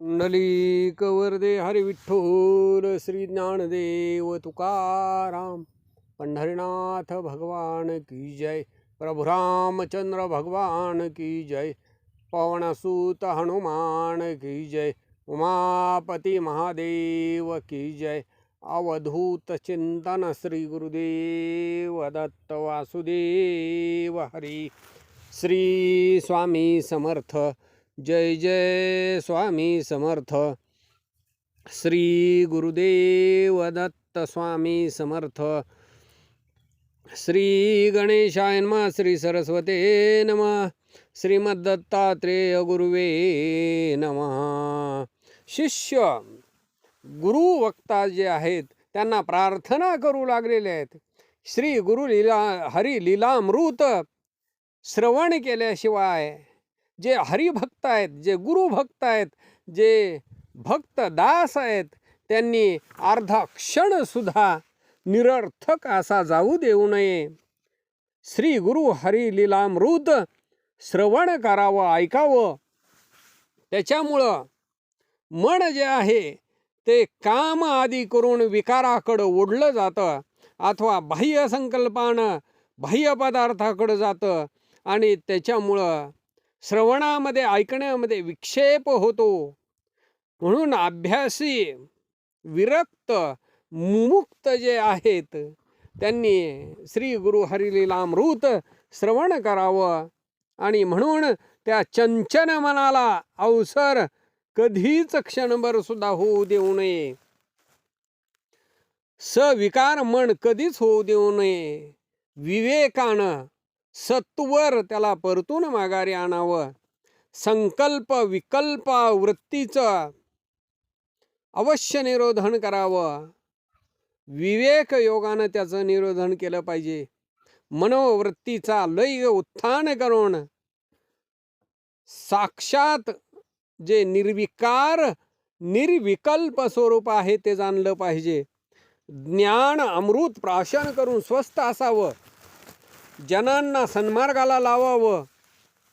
पुंडलिक वरदे हरी विठ्ठल श्री ज्ञानदेव तुकाराम। पंढरीनाथ भगवान की जय प्रभु रामचंद्र भगवान की जय पवनसूत हनुमान की जय उमापती महादेव की जय अवधूत चिंतन श्री गुरुदेव दत्त वासुदेव हरी। श्री स्वामी समर्थ। जय जय स्वामी समर्थ। श्री गुरुदेव दत्त स्वामी समर्थ। श्री गणेशाय नमः श्री सरस्वते नमः श्रीमद्दत्तात्रेय गुरुवे नमः। शिष्य गुरु वक्ता जे आहेत त्यांना प्रार्थना करू लागलेले आहेत. श्री गुरु लीला हरी लीलामृत श्रवण केल्याशिवाय जे हरिभक्त आहेत जे गुरुभक्त आहेत जे भक्त दास आहेत त्यांनी अर्धा क्षणसुद्धा निरर्थक असा जाऊ देऊ नये. श्री गुरु हरिलीलामृत श्रवण करावं ऐकावं. त्याच्यामुळं मन जे आहे ते काम आदी करून विकाराकडं ओढलं जातं अथवा बाह्य संकल्पानं बाह्य पदार्थाकडं जातं आणि त्याच्यामुळं श्रवणामध्ये ऐकण्यामध्ये विक्षेप होतो. म्हणून अभ्यासी विरक्त मुमुक्त जे आहेत त्यांनी श्री गुरु हरिलीलामृत श्रवण करावं आणि म्हणून त्या चंचन मनाला अवसर कधीच क्षणभर सुद्धा होऊ देऊ नये. सविकार मन कधीच होऊ देऊ नये. विवेकानं सत्वर त्याला परतून माघारी आणावं. संकल्प विकल्प वृत्तीचं अवश्य निरोधन करावं. विवेक योगानं त्याचं निरोधन केलं पाहिजे. मनोवृत्तीचा लय उत्थान करून साक्षात जे निर्विकार निर्विकल्प स्वरूप आहे ते जाणलं पाहिजे. ज्ञान अमृत प्राशन करून स्वस्थ असावं. जनांना सन्मार्गाला लावावं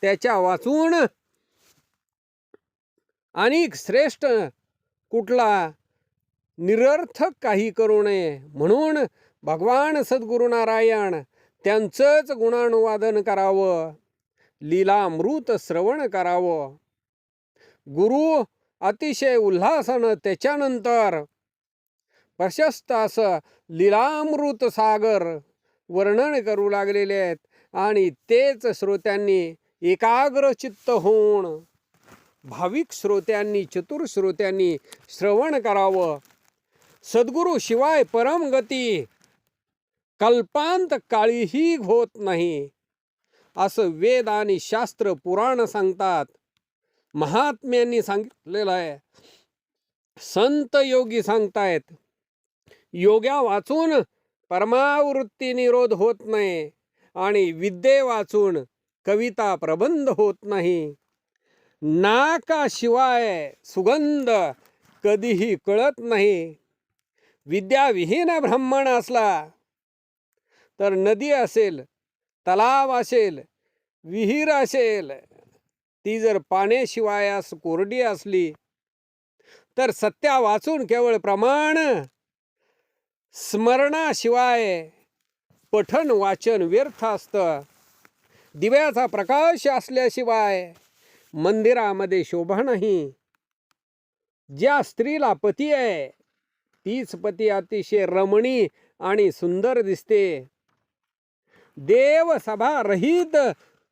त्याच्या वाचून आणि श्रेष्ठ कुठला निरर्थक काही करू नये म्हणून भगवान सद्गुरुनारायण त्यांचंच गुणानुवादन करावं लीलामृत श्रवण करावं. गुरु अतिशय उल्हासानं त्याच्यानंतर प्रशस्त असं लीलामृत सागर वर्णन करू लागलेले आहेत आणि तेच श्रोत्यांनी एकाग्र चित्त होऊन भाविक श्रोत्यांनी चतुर श्रोत्यांनी श्रवण करावं. सद्गुरू शिवाय परमगती कल्पांत काळीही होत नाही. असं वेद आणि शास्त्र पुराण सांगतात. महात्म्यांनी सांगितलेलं आहे. संत योगी सांगतायत योग्या वाचून परमावृत्ती निरोध होत नाही आणि विद्ये वाचून कविता प्रबंध होत नाही. नाकाशिवाय सुगंध कधीही कळत नाही. विद्याविहीन ब्राह्मण असला तर नदी असेल तलाव असेल विहीर असेल ती जर पाण्याशिवाय कोरडी असली तर सत्या वाचून केवळ प्रमाण स्मरणाशिवाय पठन वाचन व्यर्थ असतं. दिव्याचा प्रकाश असल्याशिवाय मंदिरामध्ये शोभा नाही. ज्या स्त्रीला पती आहे तीच पती अतिशय रमणी आणि सुंदर दिसते. देव सभा रहित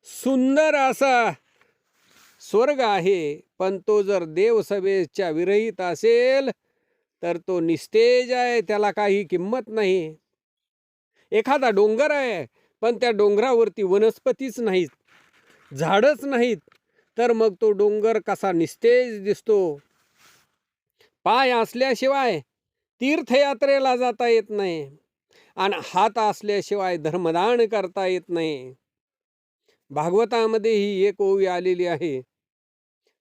सुंदर असा स्वर्ग आहे पण तो जर देवसभेच्या विरहित असेल तर तो निस्तेज आहे त्याला काही किंमत नाही. एखादा डोंगर आहे पण त्या डोंगरावरती वनस्पतीच नाहीत झाडच नाहीत तर मग तो डोंगर कसा निस्तेज दिसतो? पाय असल्याशिवाय तीर्थयात्रेला जाता येत नाही आणि हात असल्याशिवाय धर्मदान करता येत नाही. भागवतामध्ये ही एक ओवी आलेली आहे.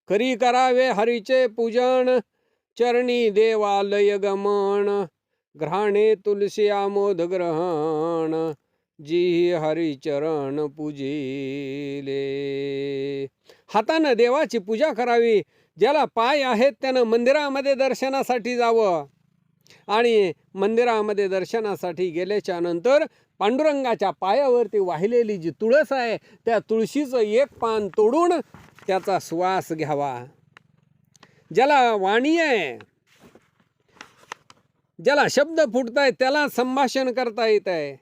करी करावे हरीचे पूजन चरणी देवालय गमन घ्राणे तुलसी आमोद ग्रहण जी हरिचरण पूजिले. हातानं देवाची पूजा करावी ज्याला पाय आहेत त्यानं मंदिरामध्ये दर्शनासाठी जावं. आणि मंदिरामध्ये दर्शनासाठी गेल्याच्यानंतर पांडुरंगाच्या पायावरती वाहिलेली जी तुळस आहे त्या तुळशीचं एक पान तोडून त्याचा श्वास घ्यावा. ज्याला वाणी आहे ज्याला शब्द फुटताय त्याला संभाषण करता येत आहे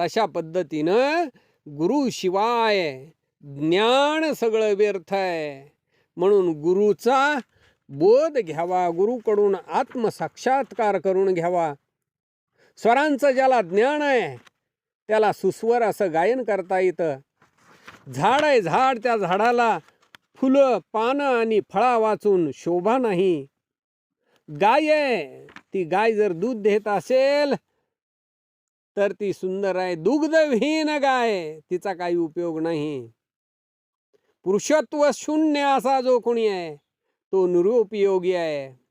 तशा पद्धतीनं गुरुशिवाय ज्ञान सगळं व्यर्थ आहे. म्हणून गुरुचा बोध घ्यावा गुरुकडून आत्मसाक्षात्कार करून घ्यावा. स्वरांचं ज्याला ज्ञान आहे त्याला सुस्वर असं गायन करता येतं. झाड आहे झाड त्या झाडाला फुलं पानं आणि फळा वाचून शोभा नाही. गाय आहे. ती गाय जर दूध देत असेल तर ती सुंदर आहे. दुग्धविहीन गाय तिचा काही उपयोग नाही. पुरुषत्व शून्य असा जो कोणी आहे तो निरुपयोगी आहे.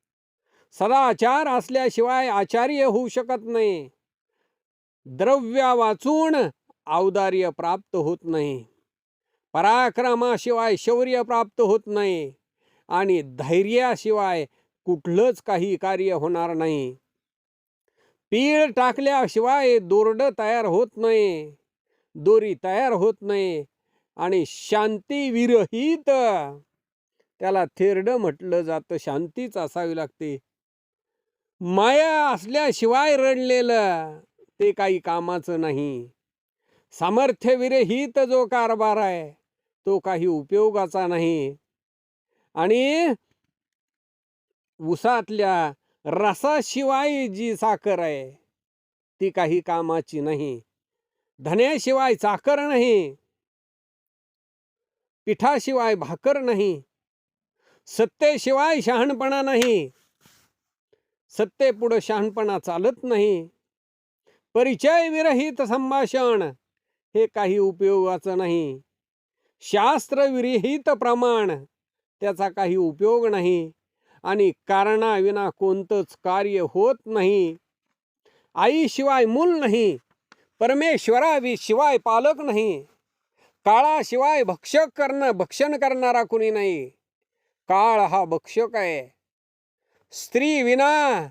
सदाचार असल्याशिवाय आचार्य होऊ शकत नाही. द्रव्या वाचून औदार्य प्राप्त होत नाही. पराक्रमाशिवाय शौर्य प्राप्त होत नाही आणि धैर्याशिवाय कुठलंच काही कार्य होणार नाही. पीळ टाकल्याशिवाय दोरडं तयार होत नाही दोरी तयार होत नाही आणि शांती विरहित. त्याला थेरडं म्हटलं जातं शांतीच असावी लागते. माया असल्याशिवाय रडलेलं ते काही कामाचं नाही. सामर्थ्य विरहित जो कारभार आहे तो काही उपयोगाचा नाही. आणि उसातल्या रसाशिवाय जी साखर आहे ती काही कामाची नाही. धन्याशिवाय चाकर नाही. पिठाशिवाय भाकर नाही. सत्तेशिवाय शहाणपणा नाही. सत्तेपुढं शहाणपणा चालत नाही. परिचय विरहित संभाषण हे काही उपयोगाचं नाही. शास्त्रविरहित प्रमाण. त्याचा काही उपयोग नाही. आणि कारणाविना कोणतंच कार्य होत नाही. आईशिवाय मूल नाही. परमेश्वरावी शिवाय पालक नाही. काळाशिवाय भक्षक करणं भक्षण करणारा कुणी नाही. काळ हा भक्षक आहे. स्त्री विना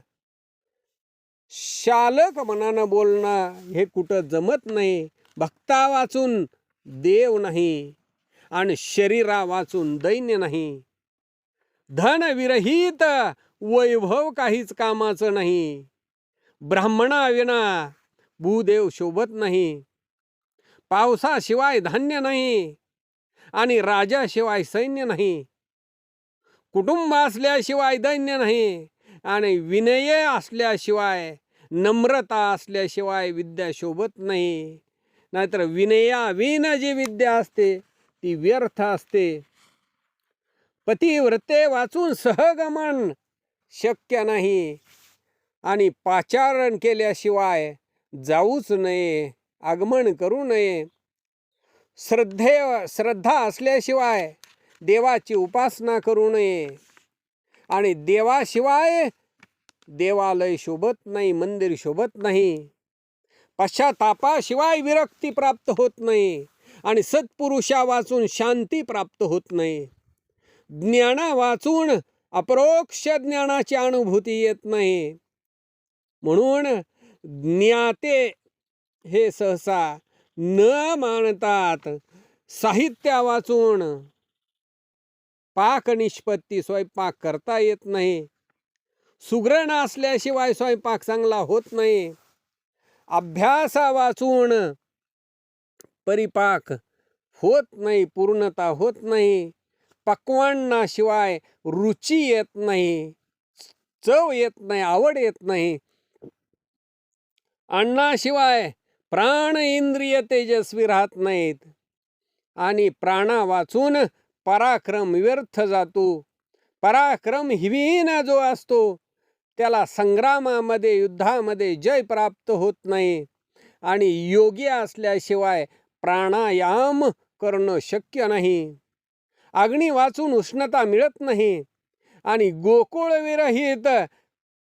शालक मनानं बोलणं हे कुठं जमत नाही. भक्ता वाचून देव नाही. आणि शरीरा वाचून दैन्य नाही. धनविरहित वैभव काहीच कामाचं नाही. ब्राह्मणा विना भूदेव शोभत नाही. पावसाशिवाय धान्य नाही आणि राजाशिवाय सैन्य नाही. कुटुंब असल्याशिवाय दैन्य नाही आणि विनय असल्याशिवाय नम्रता असल्याशिवाय विद्या शोभत नाही. नाहीतर विनयाविन जी विद्या असते ती व्यर्थ असते. पतिव्रते वाचून सहगमन शक्य नाही. आणि पाचारण केल्याशिवाय जाऊच नये आगमन करू नये. श्रद्धे श्रद्धा असल्याशिवाय देवाची उपासना करू नये. आणि देवाशिवाय देवालय शोभत नाही मंदिर शोभत नाही. पश्चातापाशिवाय विरक्ती प्राप्त होत नाही. आणि सत्पुरुषा वाचून शांती प्राप्त होत नाही. ज्ञाना वाचून अपरोक्ष ज्ञानाची अनुभूती येत नाही. म्हणून ज्ञाते हे सहसा न मानतात साहित्या वाचून पाक निष्पत्ती स्वयंपाक करता येत नाही. सुग्रण असल्याशिवाय स्वयंपाक चांगला होत नाही. अभ्यासा वाचून परिपाक. होत नाही पूर्णता होत नाही. पक्वांनाशिवाय रुची येत नाही. चव येत नाही आवड येत नाही. अन्नाशिवाय प्राण इंद्रिय तेजस्वी राहत नाहीत. आणि प्राणा वाचून पराक्रम व्यर्थ जातो. पराक्रम हिवीन जो असतो त्याला संग्रामामध्ये युद्धामध्ये जय प्राप्त होत नाही. आणि योगी असल्याशिवाय प्राणायाम करणं शक्य नाही. अग्नी वाचून उष्णता मिळत नाही. आणि गोकुळ विरहित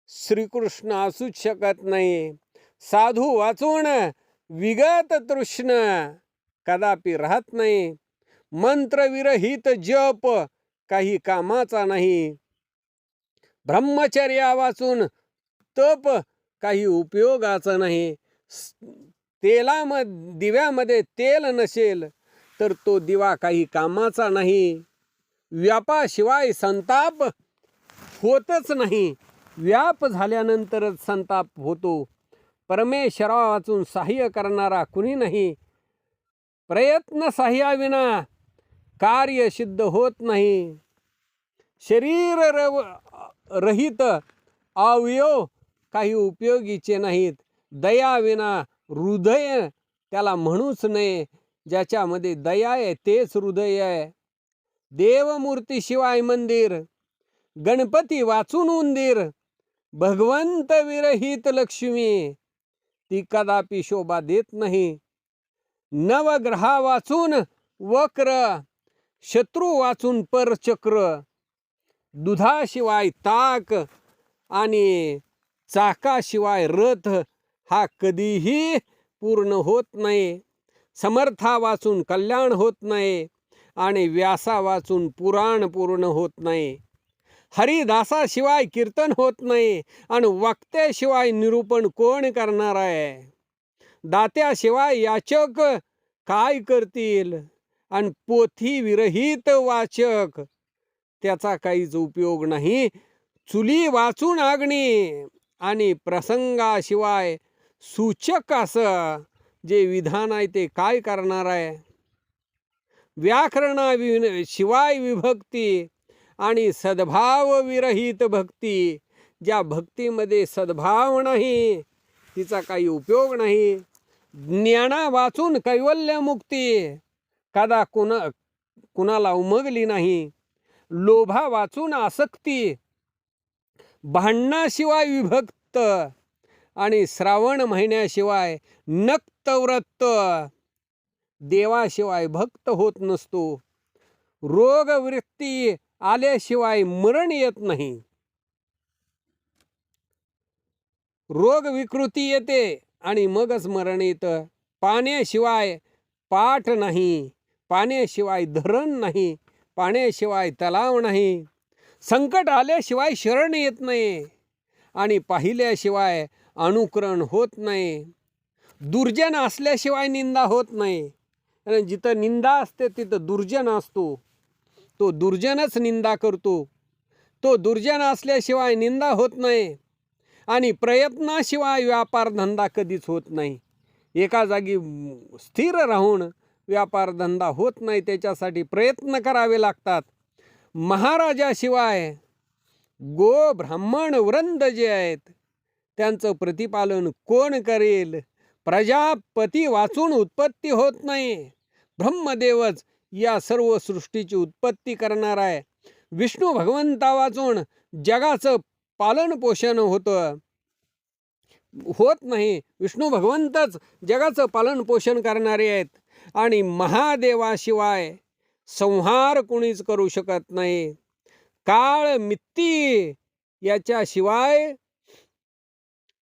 श्रीकृष्ण असूच शकत नाही. साधू वाचून विगत तृष्ण कदापि राहत नाही. मंत्रविरहित जप काही कामाचा नाही. ब्रह्मचर्या वाचून तप काही उपयोगाचं नाही. तेलाम दिव्यामध्ये तेल नसेल तर तो दिवा काही कामाचा नाही. व्यापाशिवाय संताप होतच नाही. व्याप झाल्यानंतरच संताप होतो. परमेश्वरा वाचून सहाय्य करणारा कुणी नाही? प्रयत्न सहाय्याविना कार्य सिद्ध होत नाही. शरीर रव रहित अवयव काही उपयोगीचे नाहीत. दयाविना हृदय त्याला म्हणूच नये ज्याच्यामध्ये दया आहे तेच हृदय आहे. देवमूर्तीशिवाय मंदिर गणपती वाचून उंदीर भगवंत विरहित लक्ष्मी ती कदापि शोभा देत नाही. नवग्रहा वाचून वक्र शत्रू वाचून परचक्र दुधाशिवाय ताक आणि चाकाशिवाय रथ हा कधीही पूर्ण होत नाही. समर्था वाचून कल्याण होत नाही आणि व्यासा वाचून पुराण पूर्ण होत नाही. हरिदासाशिवाय कीर्तन होत नाही आणि वक्त्याशिवाय निरूपण कोण करणार आहे? दात्याशिवाय याचक काय करतील? आणि पोथी विरहित वाचक त्याचा काहीच उपयोग नाही. चुली वाचून आगणी आणि प्रसंगाशिवाय सूचक असं जे विधान आहे ते काय करणार आहे? व्याकरणा वि शिवाय विभक्ती आणि सद्भाव विरहित भक्ती ज्या भक्तीमध्ये सद्भाव नाही तिचा काही उपयोग नाही. ज्ञाना वाचून कैवल्य मुक्ती कदा कुणा कुणाला उमगली नाही. लोभा वाचून आसक्ती भांडणाशिवाय विभक्त आणि श्रावण महिन्याशिवाय नक्तव्रत देवाशिवाय भक्त होत नसतो. रोगवृत्ती आल्याशिवाय मरण येत नाही. रोग विकृती येते आणि मगच मरण येतं. पाण्याशिवाय पाठ नाही. पाण्याशिवाय धरण नाही. पाण्याशिवाय तलाव नाही. संकट आल्याशिवाय शरण येत नाही. आणि पाहिल्याशिवाय अनुकरण होत नाही. दुर्जन असल्याशिवाय निंदा होत नाही. कारण जिथं निंदा असते तिथं दुर्जन असतो. तो दुर्जनच निंदा करतो. तो दुर्जन असल्याशिवाय निंदा होत नाही आणि प्रयत्नाशिवाय व्यापारधंदा कधीच होत नाही. एका जागी स्थिर राहून व्यापारधंदा होत नाही त्याच्यासाठी प्रयत्न करावे लागतात. महाराजाशिवाय गो ब्राह्मण वृंद जे आहेत त्यांचं प्रतिपालन कोण करेल? प्रजापती वाचून उत्पत्ती होत नाही. ब्रह्मदेवच या सर्व सृष्टीची उत्पत्ती करणार आहे. विष्णू भगवंता वाचून जगाचं पालन पोषण होतं. होत नाही. विष्णू भगवंतच जगाचं पालन पोषण करणारे आहेत आणि महादेवाशिवाय संहार कुणीच करू शकत नाही. काळ मित्ती याच्याशिवाय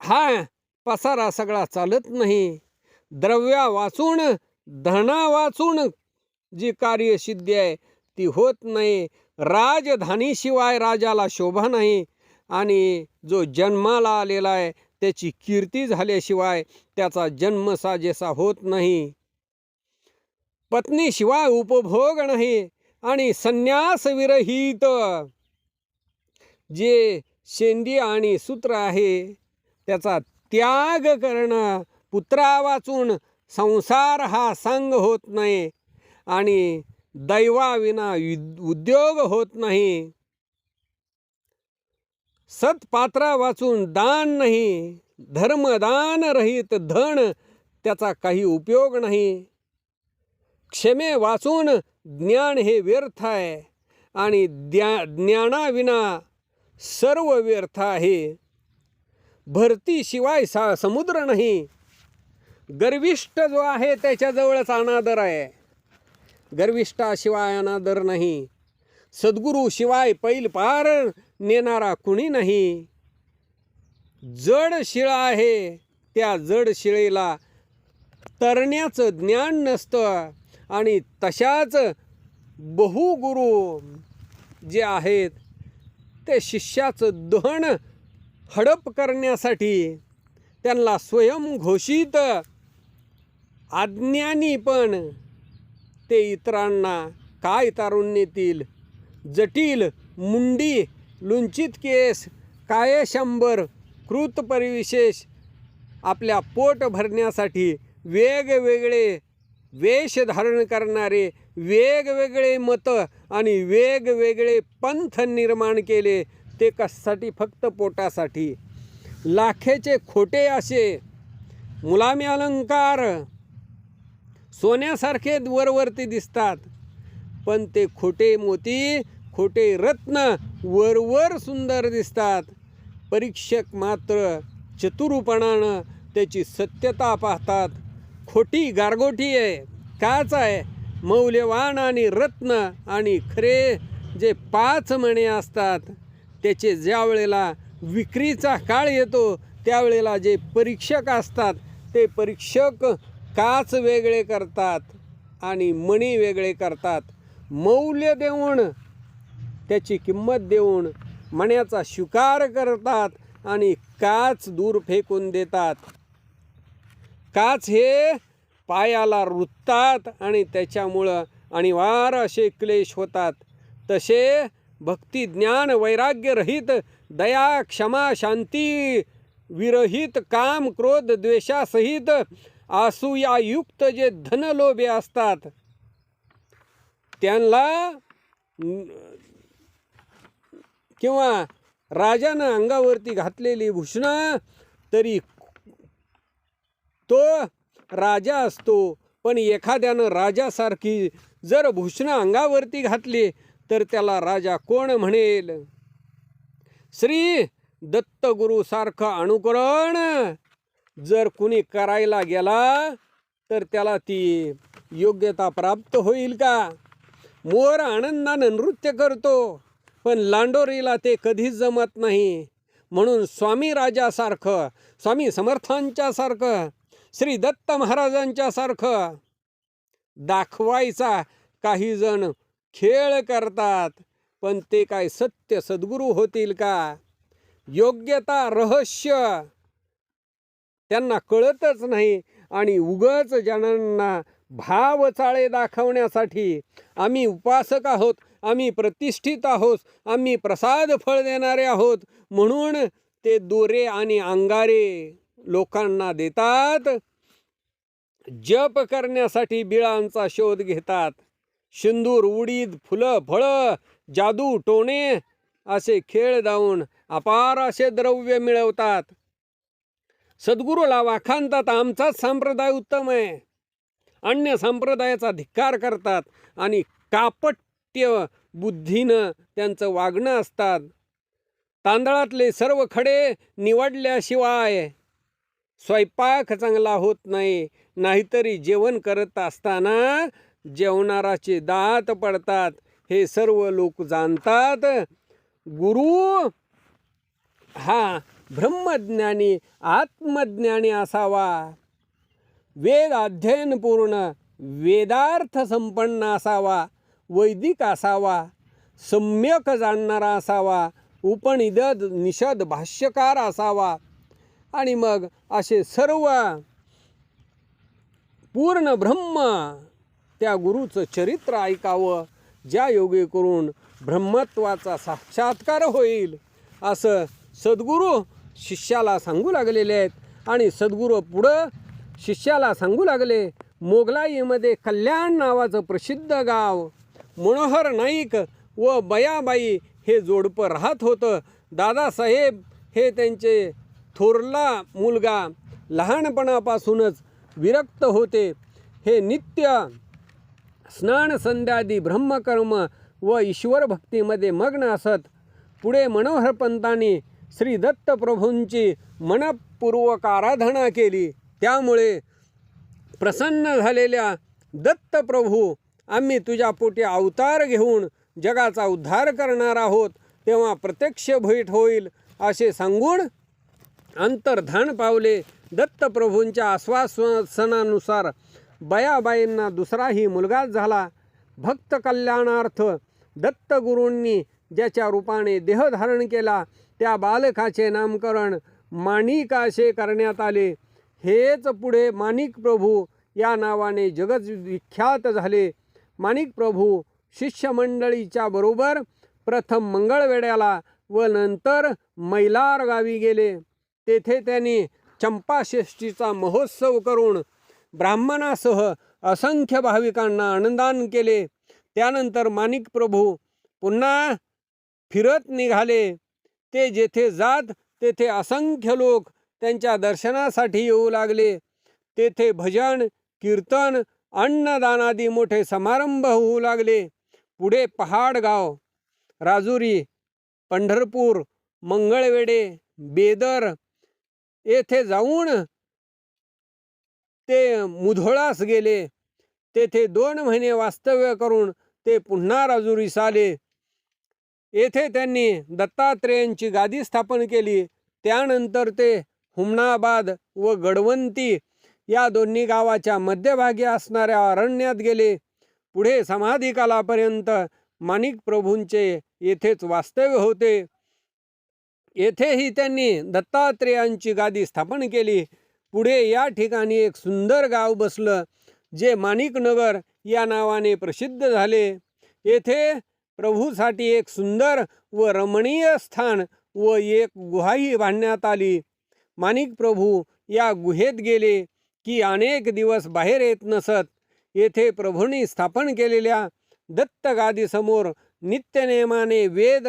हा पसारा सगळा चालत नाही. द्रव्या वाचून धना वाचून जी कार्यसिद्धी आहे ती होत नाही. राजधानीशिवाय राजाला शोभा नाही. आणि जो जन्माला आलेला आहे त्याची कीर्ती झाल्याशिवाय त्याचा जन्म साजेसा होत नाही. पत्नीशिवाय उपभोग नाही आणि संन्यासविरहित जे शेंदी आणि सूत्र आहे त्याचा त्याग करणं पुत्रा वाचून संसार हा संग होत नाही आणि दैवाविना उद्योग होत नाही. सत्पात्रा वाचून दान नाही धर्मदान रहित धन त्याचा काही उपयोग नाही. क्षमे वाचून ज्ञान हे व्यर्थ आहे आणि द्या ज्ञानाविना सर्व व्यर्थ आहे. भरतीशिवाय सा समुद्र नाही. गर्विष्ठ जो आहे त्याच्याजवळच अनादर आहे. गर्विष्ठाशिवाय अनादर नाही. सद्गुरूशिवाय पैल पार नेणारा कुणी नाही. जड शिळा आहे त्या जड शिळेला तरण्याचं ज्ञान नसतं आणि तशाच बहुगुरु जे आहेत ते शिष्याचं दहन हडप करण्यासाठी त्यांना स्वयंघोषित आज्ञानी पण ते इतरांना काय तारून नेतील जटील मुंडी लुंचित केस काय शंभर कृत परिविशेष आपल्या पोट भरण्यासाठी वेगवेगळे वेश धारण करणारे वेगवेगळे मतं आणि वेगवेगळे पंथ निर्माण केले. ते कशासाठी फक्त पोटासाठी. लाखेचे खोटे असे मुलामी अलंकार सोन्यासारखे वरवरती दिसतात. पण ते खोटे मोती खोटे रत्न वरवर सुंदर दिसतात. परीक्षक मात्र चतुरूपणानं त्याची सत्यता पाहतात. खोटी गारगोटी आहे काच आहे मौल्यवान आणि रत्न आणि खरे जे पाच मणे असतात. त्याचे ज्या वेळेला विक्रीचा काळ येतो त्यावेळेला जे परीक्षक असतात ते परीक्षक काच वेगळे करतात आणि मणी वेगळे करतात. मौल्य देऊन त्याची किंमत देऊन मण्याचा शिकार करतात आणि काच दूर फेकून देतात. काच हे पायाला रुततात आणि त्याच्यामुळं अनिवार्य असे क्लेश होतात. तसे भक्ती ज्ञान वैराग्य रहित दया क्षमा शांती विरहित काम क्रोध द्वेषासहित आसूयायुक्त जे धनलोभे असतात त्यांना किंवा राजानं अंगावरती घातलेली भूषणं तरी तो राजा असतो. पण एखाद्यानं राजासारखी जर भूषणं अंगावरती घातली तर त्याला राजा कोण म्हणेल? श्री दत्तगुरूसारखं अनुकरण. जर कुणी करायला गेला तर त्याला ती योग्यता प्राप्त होईल का? मोर आनंदानं नृत्य करतो पण लांडोरीला ते कधीच जमत नाही. म्हणून स्वामी राजासारखं स्वामी समर्थांच्यासारखं श्री दत्त महाराजांच्यासारखं दाखवायचा काही जण खेळ करतात पण ते काय सत्य सद्गुरू होतील का? योग्यता रहस्य त्यांना कळतच नाही आणि उगच जणांना भाव चाळे दाखवण्यासाठी आम्ही उपासक आहोत आम्ही प्रतिष्ठित आहोत आम्ही प्रसाद फळ देणारे आहोत म्हणून ते दोरे आणि अंगारे लोकांना देतात. जप करण्यासाठी बिळांचा शोध घेतात. शिंदूर उडीद फुलं फळं जादू टोणे असे खेळ जाऊन अपार असे द्रव्य मिळवतात. सद्गुरूला वाखांतात आमचाच संप्रदाय उत्तम आहे. अन्य संप्रदायाचा धिक्कार करतात आणि कापट्य बुद्धीनं त्यांचं वागणं असतात. तांदळातले सर्व खडे निवडल्याशिवाय स्वयंपाक चांगला होत नाही नाहीतरी जेवण करत असताना जेवणाराचे दात पडतात. हे सर्व लोक जाणतात. गुरु हा ब्रह्मज्ञानी आत्मज्ञानी असावा. वेद अध्ययनपूर्ण वेदार्थ संपन्न असावा वैदिक असावा सम्यक जाणणारा असावा उपनिद निषद भाष्यकार असावा. आणि मग असे सर्व पूर्ण ब्रह्म त्या गुरुचं चरित्र ऐकावं ज्या योगे करून ब्रह्मत्वाचा साक्षात्कार होईल असं सद्गुरू शिष्याला सांगू लागलेले आहेत. आणि सद्गुरू पुढं शिष्याला सांगू लागले मोगलाईमध्ये कल्याण नावाचं प्रसिद्ध गाव मनोहर नाईक व बयाबाई हे जोडपं राहत होतं. दादासाहेब हे त्यांचे थोरला मुलगा लहानपणापासूनच विरक्त होते. हे नित्य स्नान संध्यादी ब्रह्मकर्म व ईश्वर भक्तीमध्ये मग्न असत. पुढे मनोहरपंतांनी श्री दत्तप्रभूंची मनपूर्वक आराधना केली. त्यामुळे प्रसन्न झालेल्या दत्तप्रभू आम्ही तुझ्या पोटी अवतार घेऊन जगाचा उद्धार करणार आहोत. तेव्हा प्रत्यक्ष भेट होईल असे सांगून अंतर्धान पावले. दत्तप्रभूंच्या आश्वासनानुसार बयाबाईंना दुसराही मुलगाच झाला. भक्त कल्याणार्थ दत्तगुरूंनी ज्याच्या रूपाने देहधारण केला त्या बालकाचे नामकरण माणिकाशे करण्यात आले. हेच पुढे माणिक प्रभू या नावाने जगत विख्यात झाले. माणिक प्रभू शिष्यमंडळीच्या बरोबर प्रथम मंगळवेड्याला व नंतर मैलार गावी गेले. तेथे त्यांनी चंपाषष्ठीचा महोत्सव करून ब्राह्मणासह असंख्य भाविकांना आनंदान केले. त्यानंतर माणिक प्रभू पुन्हा फिरत निघाले. ते जेथे जात तेथे असंख्य लोक त्यांच्या दर्शनासाठी येऊ लागले. तेथे भजन कीर्तन अन्नदानादी मोठे समारंभ होऊ लागले. पुढे पहाडगाव राजुरी पंढरपूर मंगळवेडे बेदर येथे जाऊन ते मुधोळास गेले. तेथे दोन महिने वास्तव्य करून ते पुन्हा राजुरीस आले. येथे त्यांनी दत्तात्रेयांची गादी स्थापन केली. त्यानंतर ते हुमनाबाद व गडवंती या दोन्ही गावाच्या मध्यभागी असणाऱ्या अरण्यात गेले. पुढे समाधिकालापर्यंत माणिक प्रभूंचे येथेच वास्तव्य होते. येथेही त्यांनी दत्तात्रेयांची गादी स्थापन केली. पुढे या ठिकाणी एक सुंदर गाव बसलं जे माणिकनगर या नावाने प्रसिद्ध झाले. येथे प्रभूसाठी एक सुंदर व रमणीय स्थान व एक गुहाही बांधण्यात आली. माणिक प्रभू या गुहेत गेले की अनेक दिवस बाहेर येत नसत. येथे प्रभूंनी स्थापन केलेल्या दत्तगादीसमोर नित्यनेमाने वेद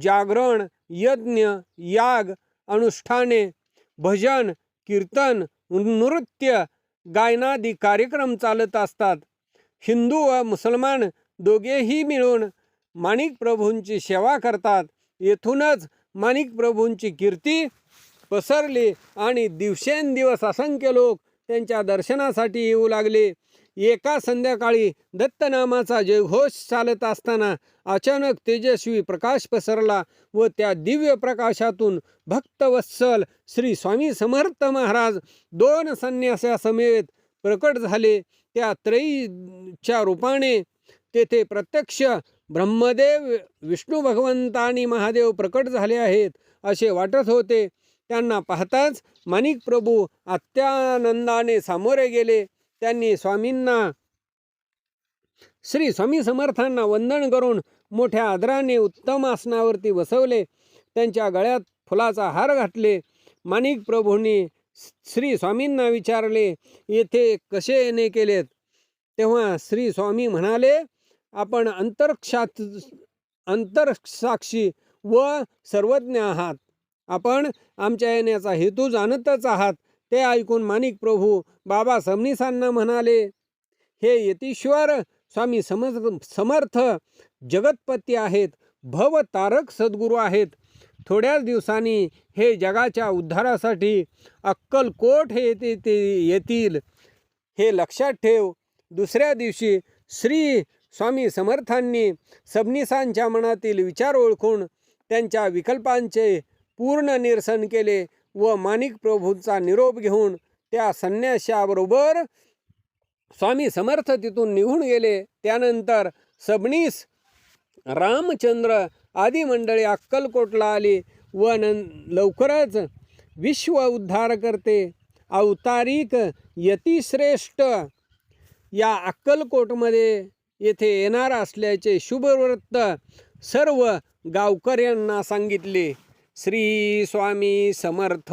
जागरण यज्ञ याग अनुष्ठाने भजन कीर्तन नृत्य गायनादी कार्यक्रम चालत असतात. हिंदू व मुसलमान दोघेही मिळून माणिक प्रभूंची सेवा करतात. येथूनच माणिक प्रभूंची कीर्ती पसरली आणि दिवसेंदिवस असंख्य लोक त्यांच्या दर्शनासाठी येऊ लागले. एका संध्याकाळी दत्तनामाचा जयघोष चालत असताना अचानक तेजस्वी प्रकाश पसरला व त्या दिव्य प्रकाशातून भक्तवत्सल श्री स्वामी समर्थ महाराज दोन संन्यासासमेत प्रकट झाले. त्या त्रयीच्या रूपाने तेथे प्रत्यक्ष ब्रह्मदेव विष्णू भगवंत आणि महादेव प्रकट झाले आहेत असे वाटत होते. त्यांना पाहताच माणिक प्रभू अत्यानंदाने सामोरे गेले. त्यांनी स्वामींना श्री स्वामी समर्थांना वंदन करून मोठ्या आदराने उत्तम आसनावरती बसवले. त्यांच्या गळ्यात फुलाचा हार घातले. माणिक प्रभूंनी श्री स्वामींना विचारले येथे कसे येणे केलेत? तेव्हा श्री स्वामी म्हणाले आपण अंतरक्षात अंतरसाक्षी व सर्वज्ञ आहात. आपण आमच्या येण्याचा हेतू जाणतच आहात. ते ऐकून माणिक प्रभू बाबा सबनीसांना म्हणाले हे यतीश्वर स्वामी समज समर्थ जगतपती आहेत भव तारक सद्गुरू आहेत. थोड्याच दिवसांनी हे जगाच्या उद्धारासाठी अक्कलकोट हे येते ते येतील. हे लक्षात ठेव दुसऱ्या दिवशी श्री स्वामी समर्थांनी सबनिसांच्या मनातील विचार ओळखून त्यांच्या विकल्पांचे पूर्ण निरसन केले. व माणिक प्रभूंचा निरोप घेऊन त्या संन्याशाबरोबर स्वामी समर्थ तिथून निघून गेले. त्यानंतर सबनीस रामचंद्र आदी मंडळी अक्कलकोटला आली व नं लवकरच विश्व उद्धार करते. अवतारिक यतिश्रेष्ठ या अक्कलकोटमध्ये येथे येणार असल्याचे शुभवृत्त सर्व गावकऱ्यांना सांगितले. श्री स्वामी समर्थ.